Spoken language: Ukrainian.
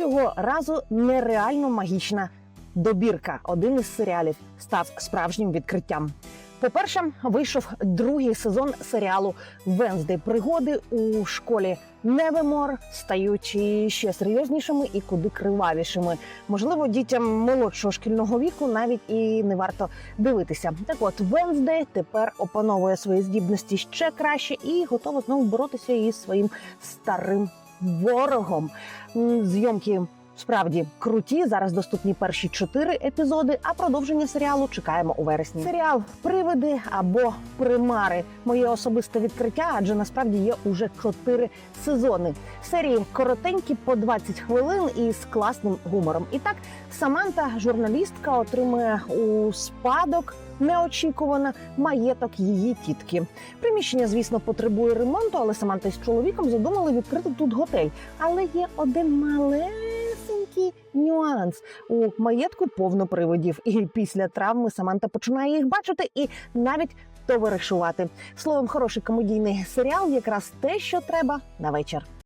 Цього разу нереально магічна добірка. Один із серіалів став справжнім відкриттям. По-перше, вийшов другий сезон серіалу Венздей пригоди у школі Невемор стають і ще серйознішими і куди кривавішими. Можливо, дітям молодшого шкільного віку навіть і не варто дивитися. Так от Венздей тепер опановує свої здібності ще краще і готова знову боротися із своїм старим ворогом. Зйомки справді круті. Зараз доступні перші чотири епізоди, а продовження серіалу чекаємо у вересні. Серіал Привиди або Примари. Моє особисте відкриття, адже насправді є уже чотири сезони. Серії коротенькі по 20 хвилин і з класним гумором. І так Саманта, журналістка, отримує у спадок. Неочікувано маєток її тітки. Приміщення, звісно, потребує ремонту, але Саманта з чоловіком задумали відкрити тут готель. Але є один малесенький нюанс. У маєтку повно приводів, і після травми Саманта починає їх бачити і навіть товаришувати. Словом, хороший комедійний серіал, якраз те, що треба на вечір.